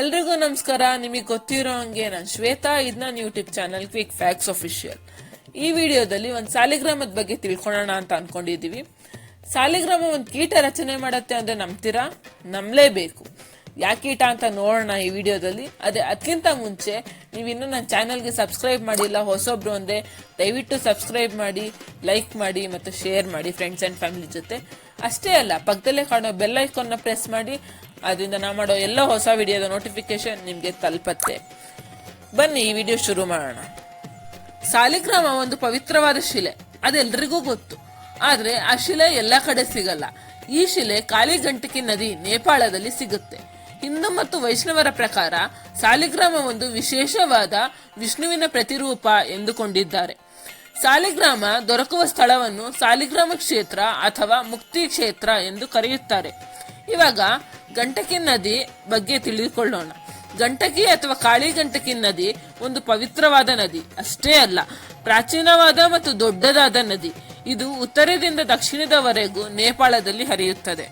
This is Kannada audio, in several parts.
ಎಲ್ರಿಗೂ ನಮಸ್ಕಾರ. ನಿಮಗೆ ಗೊತ್ತಿರೋ ಹಂಗೆ ನಾನು ಶ್ವೇತಾ. ಇದು ನನ್ನ YouTube channel Quick Facts Official. ಈ ವಿಡಿಯೋದಲ್ಲಿ ಒಂದು ಸಾಲಿಗ್ರಾಮದ ಬಗ್ಗೆ ತಿಳ್ಕೊಳ್ಳೋಣ ಅಂತ ಅನ್ಕೊಂಡಿದ್ದೀವಿ ಸಾಲಿಗ್ರಾಮ ಒಂದು ಕೀಟ ರಚನೆ ಮಾಡುತ್ತೆ ಅಂದರೆ ನಂಬ್ತೀರಾ? ನಂಬಲೇಬೇಕು. ಯಾಕೆ ಕೀಟ ಅಂತ ನೋಡೋಣ ಈ ವಿಡಿಯೋದಲ್ಲಿ. ಅದೇ ಅದಕ್ಕಿಂತ ಮುಂಚೆ ನೀವು ಇನ್ನೂ ನನ್ನ ಚಾನಲ್ಗೆ ಸಬ್ಸ್ಕ್ರೈಬ್ ಮಾಡಿಲ್ಲ, ಹೊಸೊಬ್ರು ಅಂದರೆ ದಯವಿಟ್ಟು ಸಬ್ಸ್ಕ್ರೈಬ್ ಮಾಡಿ, ಲೈಕ್ ಮಾಡಿ ಮತ್ತು ಶೇರ್ ಮಾಡಿ ಫ್ರೆಂಡ್ಸ್ ಆ್ಯಂಡ್ ಫ್ಯಾಮಿಲಿ ಜೊತೆ. ಅಷ್ಟೇ ಅಲ್ಲ, ಪಕ್ಕದಲ್ಲೇ ಕಾಣೋ ಬೆಲ್ ಐಕಾನ್ನ ಪ್ರೆಸ್ ಮಾಡಿ ಅದರಿಂದ ನಾ ಮಾಡೋ ಎಲ್ಲ ಹೊಸ ವಿಡಿಯೋದ ನೋಟಿಫಿಕೇಶನ್ ನಿಮಗೆ ತಲುಪತ್ತೆ. ಬನ್ನಿ, ಈ ವಿಡಿಯೋ ಶುರು ಮಾಡೋಣ. ಸಾಲಿಗ್ರಾಮ ಒಂದು ಪವಿತ್ರವಾದ ಶಿಲೆ. ಅದೆಲ್ರಿಗೂ ಗೊತ್ತು. ಆದ್ರೆ ಆ ಶಿಲೆ ಎಲ್ಲ ಕಡೆ ಸಿಗಲ್ಲ. ಈ ಶಿಲೆ ಕಾಳಿಗಂಟಕಿ ನದಿ ನೇಪಾಳದಲ್ಲಿ ಸಿಗುತ್ತೆ. ಹಿಂದೂ ಮತ್ತು ವೈಷ್ಣವರ ಪ್ರಕಾರ ಸಾಲಿಗ್ರಾಮ ಒಂದು ವಿಶೇಷವಾದ ವಿಷ್ಣುವಿನ ಪ್ರತಿರೂಪ ಎಂದುಕೊಂಡಿದ್ದಾರೆ. ಸಾಲಿಗ್ರಾಮ ದೊರಕುವ ಸ್ಥಳವನ್ನು ಸಾಲಿಗ್ರಾಮ ಕ್ಷೇತ್ರ ಅಥವಾ ಮುಕ್ತಿ ಕ್ಷೇತ್ರ ಎಂದು ಕರೆಯುತ್ತಾರೆ. ಇವಾಗ ಗಂಟಕಿ ನದಿ ಬಗ್ಗೆ ತಿಳಿದುಕೊಳ್ಳೋಣ. ಗಂಟಕಿ ಅಥವಾ ಕಾಳಿ ಗಂಟಕಿ ನದಿ ಒಂದು ಪವಿತ್ರವಾದ ನದಿ, ಅಷ್ಟೇ ಅಲ್ಲ, ಪ್ರಾಚೀನವಾದ ಮತ್ತು ದೊಡ್ಡದಾದ ನದಿ. ಇದು ಉತ್ತರದಿಂದ ದಕ್ಷಿಣದವರೆಗೂ ನೇಪಾಳದಲ್ಲಿ ಹರಿಯುತ್ತದೆ.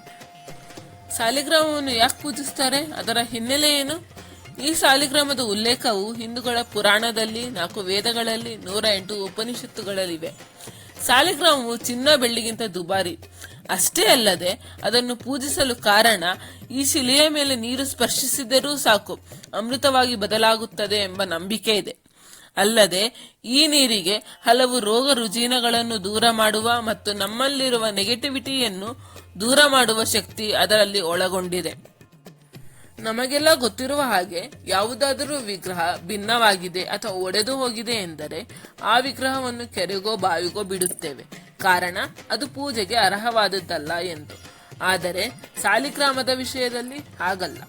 ಸಾಲಿಗ್ರಾಮವನ್ನು ಯಾಕೆ ಪೂಜಿಸ್ತಾರೆ? ಅದರ ಹಿನ್ನೆಲೆ ಏನು? ಈ ಸಾಲಿಗ್ರಾಮದ ಉಲ್ಲೇಖವು ಹಿಂದೂಗಳ ಪುರಾಣದಲ್ಲಿ ನಾಲ್ಕು ವೇದಗಳಲ್ಲಿ ನೂರ ಎಂಟು ಉಪನಿಷತ್ತುಗಳಲ್ಲಿವೆ. ಸಾಲಿಗ್ರಾಮವು ಚಿನ್ನ ಬೆಳ್ಳಿಗಿಂತ ದುಬಾರಿ. ಅಷ್ಟೇ ಅಲ್ಲದೆ ಅದನ್ನು ಪೂಜಿಸಲು ಕಾರಣ ಈ ಶಿಲೆಯ ಮೇಲೆ ನೀರು ಸ್ಪರ್ಶಿಸಿದರೂ ಸಾಕು, ಅಮೃತವಾಗಿ ಬದಲಾಗುತ್ತದೆ ಎಂಬ ನಂಬಿಕೆ ಇದೆ. ಅಲ್ಲದೆ ಈ ನೀರಿಗೆ ಹಲವು ರೋಗ ರುಜಿನಗಳನ್ನು ದೂರ ಮಾಡುವ ಮತ್ತು ನಮ್ಮಲ್ಲಿರುವ ನೆಗೆಟಿವಿಟಿಯನ್ನು ದೂರ ಮಾಡುವ ಶಕ್ತಿ ಅದರಲ್ಲಿ ಒಳಗೊಂಡಿದೆ. ನಮಗೆಲ್ಲ ಗೊತ್ತಿರುವ ಹಾಗೆ ಯಾವುದಾದರೂ ವಿಗ್ರಹ ಭಿನ್ನವಾಗಿದೆ ಅಥವಾ ಒಡೆದು ಹೋಗಿದೆ ಎಂದರೆ ಆ ವಿಗ್ರಹವನ್ನು ಕೆರೆಗೋ ಬಾವಿಗೋ ಬಿಡುತ್ತೇವೆ. ಕಾರಣ ಅದು ಪೂಜೆಗೆ ಅರ್ಹವಾದದ್ದಲ್ಲ ಎಂದು. ಆದರೆ ಸಾಲಿಗ್ರಾಮದ ವಿಷಯದಲ್ಲಿ ಹಾಗಲ್ಲ.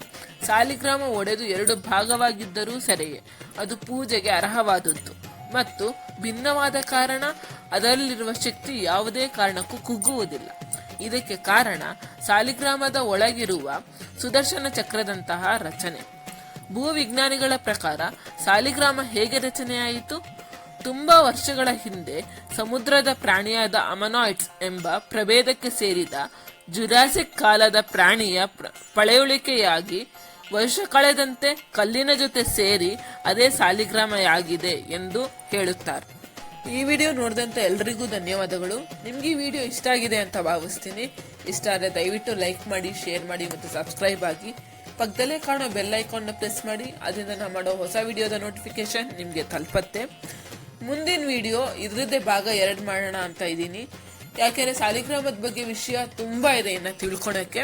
ಸಾಲಿಗ್ರಾಮ ಒಡೆದು ಎರಡು ಭಾಗವಾಗಿದ್ದರೂ ಸರಿಯೇ, ಅದು ಪೂಜೆಗೆ ಅರ್ಹವಾದದ್ದು. ಮತ್ತು ಭಿನ್ನವಾದ ಕಾರಣ, ಅದರಲ್ಲಿರುವ ಶಕ್ತಿ ಯಾವುದೇ ಕಾರಣಕ್ಕೂ ಕುಗ್ಗುವುದಿಲ್ಲ. ಇದಕ್ಕೆ ಕಾರಣ ಸಾಲಿಗ್ರಾಮದ ಒಳಗಿರುವ ಸುದರ್ಶನ ಚಕ್ರದಂತಹ ರಚನೆ. ಭೂವಿಜ್ಞಾನಿಗಳ ಪ್ರಕಾರ ಸಾಲಿಗ್ರಾಮ ಹೇಗೆ ರಚನೆಯಾಯಿತು? ತುಂಬಾ ವರ್ಷಗಳ ಹಿಂದೆ ಸಮುದ್ರದ ಪ್ರಾಣಿಯಾದ ಅಮನಾಯ್ಡ್ಸ್ ಎಂಬ ಪ್ರಭೇದಕ್ಕೆ ಸೇರಿದ ಜುರಾಸಿಕ್ ಕಾಲದ ಪ್ರಾಣಿಯ ಪಳೆಯುಳಿಕೆಯಾಗಿ ವರ್ಷ ಕಳೆದಂತೆ ಕಲ್ಲಿನ ಜೊತೆ ಸೇರಿ ಅದೇ ಸಾಲಿಗ್ರಾಮಯಾಗಿದೆ ಎಂದು ಹೇಳುತ್ತಾರೆ. ಈ ವಿಡಿಯೋ ನೋಡಿದಂತ ಎಲ್ರಿಗೂ ಧನ್ಯವಾದಗಳು. ನಿಮ್ಗೆ ಈ ವಿಡಿಯೋ ಇಷ್ಟ ಆಗಿದೆ ಅಂತ ಭಾವಿಸ್ತೀನಿ. ಇಷ್ಟ ಆದರೆ ದಯವಿಟ್ಟು ಲೈಕ್ ಮಾಡಿ, ಶೇರ್ ಮಾಡಿ ಮತ್ತು ಸಬ್ಸ್ಕ್ರೈಬ್ ಆಗಿ. ಪಕ್ಕದಲ್ಲೇ ಕಾಣೋ ಬೆಲ್ ಐಕಾನ್ನ ಪ್ರೆಸ್ ಮಾಡಿ. ಅದರಿಂದ ನಾವು ಮಾಡೋ ಹೊಸ ವಿಡಿಯೋದ ನೋಟಿಫಿಕೇಶನ್ ನಿಮಗೆ ತಲುಪತ್ತೆ. ಮುಂದಿನ ವಿಡಿಯೋ ಇದರದ್ದೇ ಭಾಗ ಎರಡು ಮಾಡೋಣ ಅಂತ ಇದ್ದೀನಿ. ಯಾಕೆಂದರೆ ಸಾಲಿಗ್ರಾಮದ ಬಗ್ಗೆ ವಿಷಯ ತುಂಬ ಇದೆ ಇನ್ನು ತಿಳ್ಕೊಳಕ್ಕೆ.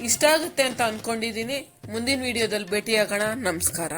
ಇಷ್ಟ ಆಗುತ್ತೆ ಅಂತ ಅಂದ್ಕೊಂಡಿದ್ದೀನಿ ಮುಂದಿನ ವಿಡಿಯೋದಲ್ಲಿ ಭೇಟಿಯಾಗೋಣ. ನಮಸ್ಕಾರ.